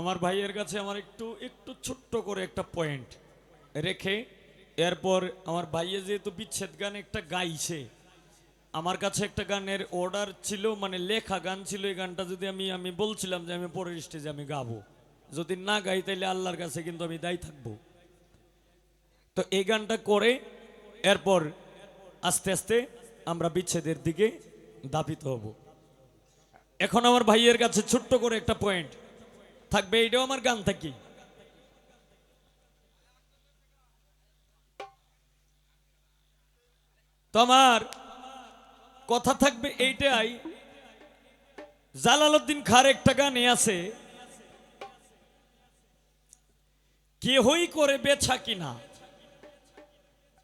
আমার ভাইয়ের কাছে আমার একটু একটু ছোট্ট করে একটা পয়েন্ট রেখে, এরপর আমার ভাইয়ে যেহেতু বিচ্ছেদ গান একটা গাইছে, আমার কাছে একটা গানের অর্ডার ছিল মানে লেখা গান ছিল এই গানটা যদি আমি আমি বলছিলাম যে আমি পরের স্টেজে আমি গাবো। যদি না গাই তাইলে আল্লাহর কাছে কিন্তু আমি দায়ী থাকব। তো এই গানটা করে, এরপর আস্তে আস্তে আমরা বিচ্ছেদের দিকে দাপিত হব। এখন আমার ভাইয়ের কাছে ছোট্ট করে একটা পয়েন্ট থাকবে এইটাও আমার গান থাকি। তো আমার কথা থাকবে এইটাই, জালালউদ্দিন খার একটা গানে আছে, কেহই করে বেছা কিনা,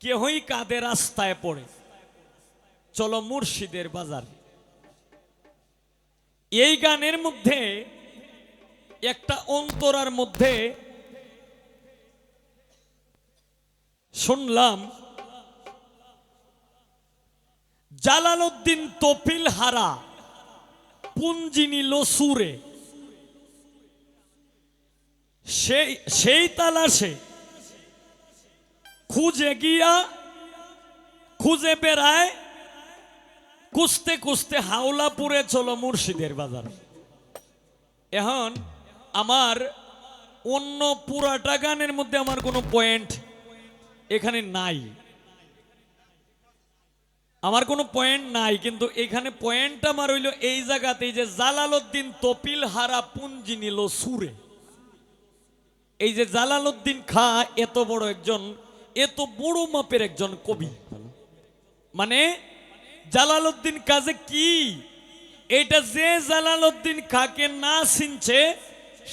কেহই কাদের রাস্তায় পড়ে, চলো মুর্শিদের বাজারে। এই গানের মধ্যে একটা অন্তরার মধ্যে শুনলাম, জালালউদ্দিন তফিল হারা পুঞ্জি নিল সুরে সেই সেই তালাশে খুঁজে গিয়া, খুঁজে বেড়ায় কুস্তে কুস্তে হাওলাপুরে চলো মুর্শিদের বাজার। এখন আমার অন্য পুরাটা গানের মধ্যে আমার কোনো পয়েন্ট এখানে নাই। আমার কোনো পয়েন্ট নাই, কিন্তু এখানে পয়েন্ট আমার হইল এই জায়গাতেই যে জালালউদ্দিন তপিল হারা পুঞ্জি নিল সুরে। এই যে জালালউদ্দিন খা এত বড় একজন, এত বড় মাপের একজন কবি। মানে জালালউদ্দিন কাজে কি? এটা যে জালালউদ্দিন খাকে না চিনছে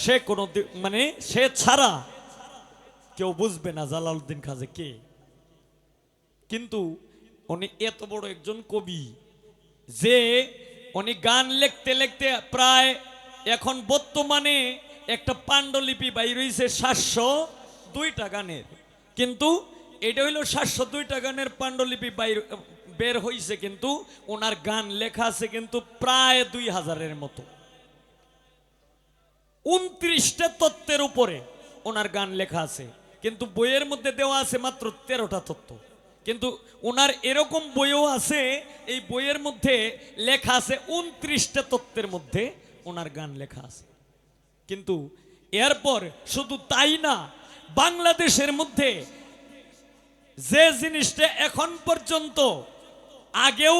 সে কোনো মানে সে ছাড়া কেউ বুঝবে না জালালউদ্দিন খাজে কে। কিন্তু উনি এত বড় একজন কবি যে উনি গান লিখতে লিখতে প্রায় এখন বর্তমানে একটা পাণ্ডুলিপি বাইর হয়েছে সাতশো দুইটা গানের। কিন্তু এটা হইল সাতশো দুইটা গানের পাণ্ডুলিপি বাইর, বের হয়েছে কিন্তু ওনার গান লেখা আছে কিন্তু প্রায় দুই হাজারের মতো। উনত্রিশটা তত্ত্বের উপরে ওনার গান লেখা আছে। কিন্তু বইয়ের মধ্যে দেওয়া আছে মাত্র তেরোটা তত্ত্ব। কিন্তু ওনার এরকম বইও আছে, এই বইয়ের মধ্যে লেখা আছে উনত্রিশটা তত্ত্বের মধ্যে ওনার গান লেখা আছে। কিন্তু এরপর শুধু তাই না, বাংলাদেশের মধ্যে যে জিনিসটা এখন পর্যন্ত আগেও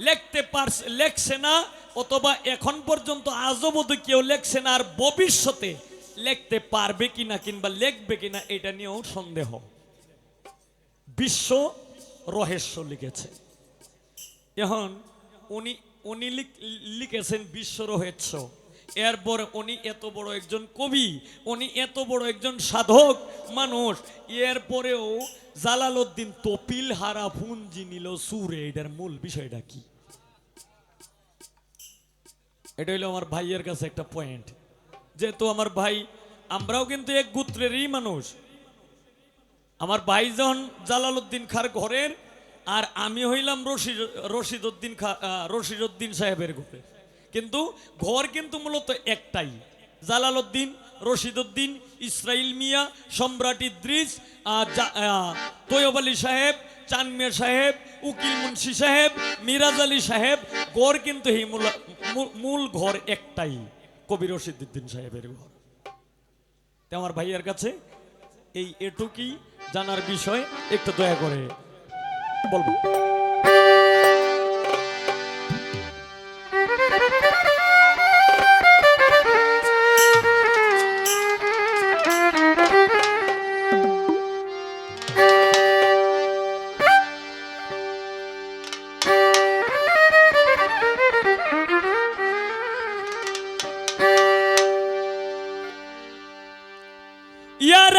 লিখতে পারছে, লেখছে না অথবা এখন পর্যন্ত আজও বোধহয় কেউ লেখছে না আর ভবিষ্যতে লিখতে পারবে কিনা কিংবা লিখবে কিনা, এটা নিয়েও সন্দেহ। বিশ্ব রহস্য লিখেছে। এখন উনি উনি লিখ- লিখেছেন বিশ্ব রহস্য। এরপর উনি এত বড় একজন কবি, উনি এত বড় একজন সাধক মানুষ, এরপরেও জালালউদ্দিন তপিল হারা পুঞ্জি নিল সুরে। এটার মূল বিষয়টা কি? এটা হইল আমার ভাইয়ের কাছে একটা পয়েন্ট যেহেতু আমার ভাই, আমরাও কিন্তু এক গোত্রেরই মানুষ। আমার ভাই যখন জালালউদ্দিন খার ঘরের, আর আমি হইলাম রশিদ, রশিদউদ্দিন খা রশিদউদ্দিন সাহেবের ঘরে। কিন্তু ঘর কিন্তু মূলত একটাই। জালালউদ্দিন, রশিদউদ্দিন, ইসরাইল মিয়া, সম্রাট ইদ্রিস তৈয়ব আলী সাহেব চানমিয়া সাহেব, উকিল মুন্সি সাহেব, মিরাজ আলী সাহেব গড় কিন্তু এই মূল মূল- ঘর একটাই কবির রশিদউদ্দিন সাহেবের ঘর। আমার ভাইয়ের কাছে এই এটুকুই জানার বিষয়, একটু দয়া করে বলব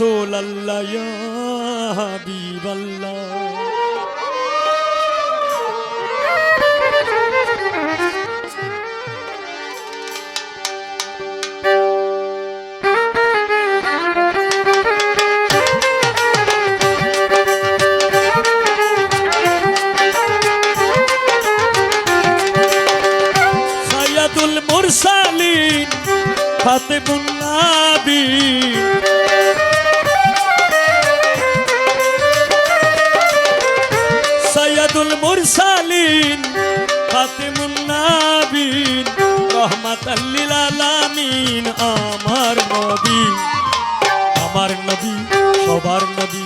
রাসূলাল্লাহ ইয়া সবার নবী,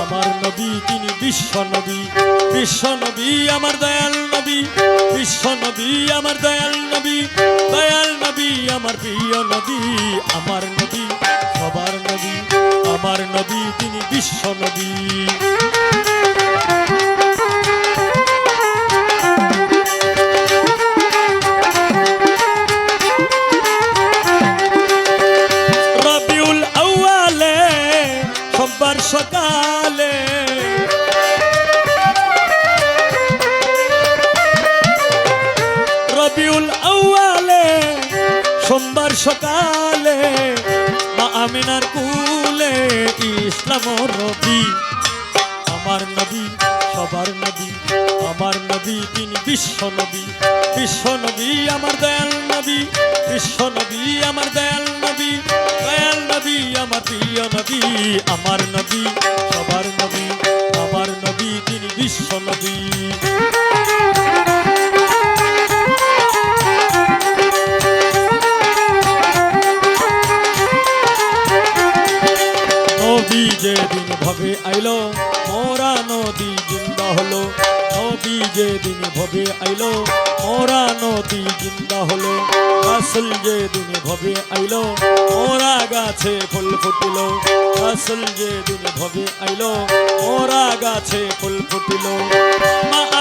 আমার নবী, তিনি বিশ্ব নবী। বিশ্ব নবী, আমার দয়াল নবী। বিশ্ব নবী, আমার দয়াল নবী। দয়াল নবী, আমার প্রিয় নবী, আমার নবী, সবার নবী। আমার নবী, তিনি বিশ্ব নবী। সকালে। রবিউল আউয়ালে সোমবার সকালে মা আমিনার কুলে ইসলাম রবি আমার নবী সবার নবী। আমার নবী, তিনি বিশ্ব নবী। বিশ্ব নবী আমার দয়াল নবী। বিশ্ব নবী আমার দয়াল নবী। দয়াল নবী আমার প্রিয় নবী, আমার নবী, সবার নবী। আমার নবী, তিনি বিশ্ব নবী। নবী যেদিন ভবে আইলো, মোরা নদী জিন্দা হলো। নবী যেদিন ভবে আইলো, মোরা নদী জিন্দা হলো। রাসুল যেদিন ভবে আইলো, মোরা গাছে ফুল ফুটিল। রাসুল যেদিন ভবে আইলো, মোরা গাছে ফুল ফুটিল। মা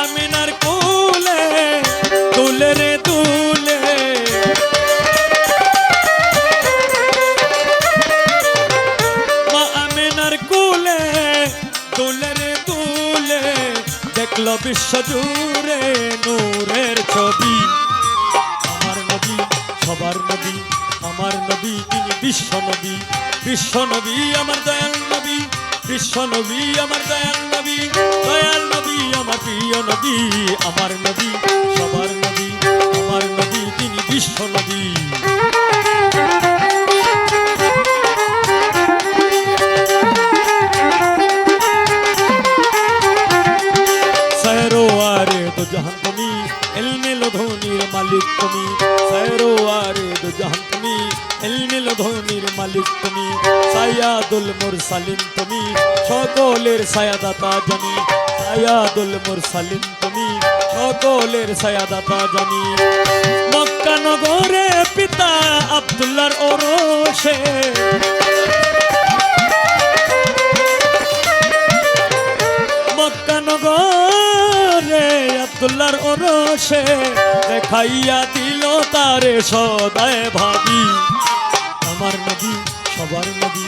দেখল বিশ্ব জুড়ে নূরের ছবি। আমার নবী, সবার নবী, আমার নবী, তিনি বিশ্ব নবী। বিশ্ব নবী, আমার দয়াল নবী। বিশ্ব নবী, আমার দয়াল নবী। দয়াল নবী, আমার প্রিয় নবী। আমার নবী, সবার নবী। আমার নবী, তিনি বিশ্ব নবী। দো জাহান তুমি, এলমে লোধনির মালিক তুমি সৈরোয়ারে দো জাহান তুমি, এলমে লোধনির মালিক তুমি, সায়াদুল মুরসালিন তুমি, সকলের সায়াদাতা জানি, সায়াদুল মুরসালিন তুমি, সকলের সায়াদাতা জানি। মক্কা নগরে পিতা আব্দুল্লাহর ওরসে আব্দুল্লাহর ওরসে দেখাইয়া দিল তারে সদায় ভাবি। আমার নদী সবার নদী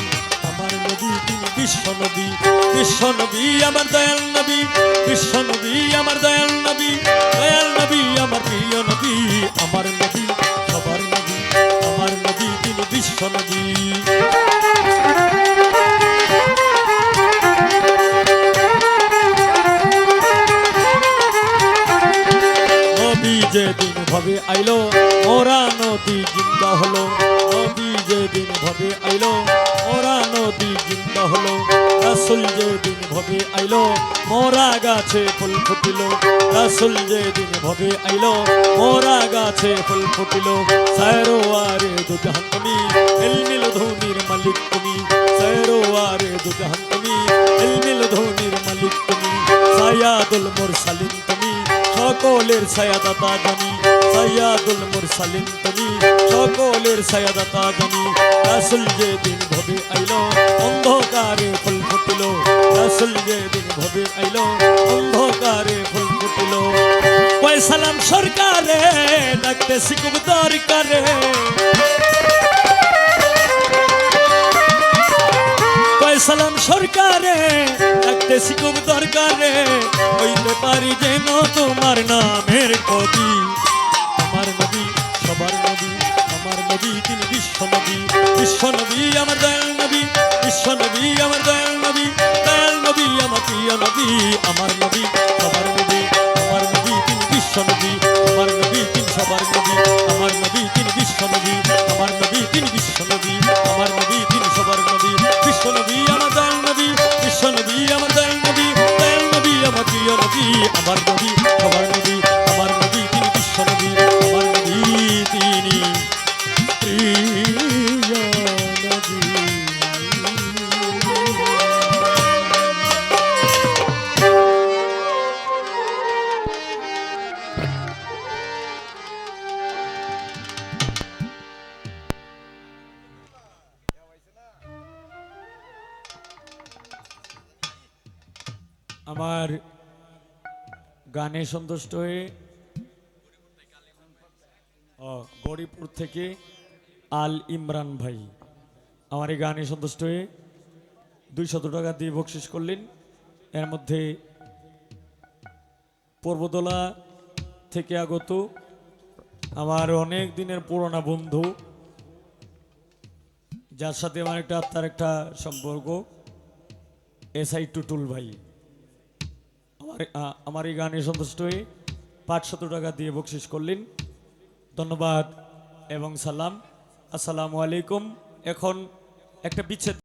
আমার নদী তিনি বিশ্ব নদী বিশ্ব নদী আমার দয়াল নবী বিশ্ব নদী আমার দয়াল নবী। নদী জিন্দা হলো নবী যেদিন ভবে আইলো ওরা নদী জিন্দা হলো, রাসুল যেদিন ভবে আইলো, মোরা গাছে ফুল ফুটিল, রাসুল যেদিন ভবে আইলো, মোরা গাছে ফুল ফুটিল সায়রো আরে দুজাহান তুমি এলমিল ধনির মালিক তুমি সায়রো আরে দুজাহান তুমি এলমিল ধনির মালিক তুমি সায়াদুল মুরসালিন সকলের সায়াদাতা জানি সায়াদুল মুরসালিন তুমি। সকলের সায়াদাতা জানি, রাসুল যে দিন ভবে আইলো, অন্ধকারে ফুল ফুটিল। রাসুল যে দিন ভবে আইলো, অন্ধকারে ফুল ফুটিল। পয়সালাম সরকারে ডাকতে শিখুব দরকারে। সালাম সরকারে রাখতেছি খুব দরকারে। হইতে পারি যেন তোমার নামের কবি। আমার নবী, সবার নবী, আমার নবী, তিনি বিশ্ব নবী। বিশ্ব নবী, আমার দয়াল নবী। বিশ্ব নবী, আমার দয়াল নবী। দয়াল নবী, আমার প্রিয় নবী। আমার নবী, সবার নবী। আমার নবী, তিনি বিশ্ব নবী। আমার নবী, তিনি সবার নবী। আমার নবী, তিনি বিশ্ব নবী। আমার গানে সন্তুষ্ট হয়ে গৌরীপুর থেকে আল ইমরান ভাই আমার এই গানে সন্তুষ্ট হয়ে দুইশত টাকা দিয়ে বকশিস করলেন। এর মধ্যে পর্বতলা থেকে আগত আমার অনেক দিনের পুরোনো বন্ধু, যার সাথে আমার একটা আত্মার একটা সম্পর্ক, এস আই টুটুল ভাই। আমার এই গানে সন্তুষ্ট হয়ে পাঁচশত টাকা দিয়ে বকশিস করলেন। ধন্যবাদ এবং সালাম। আসসালামু আলাইকুম। এখন একটা বিচ্ছেদ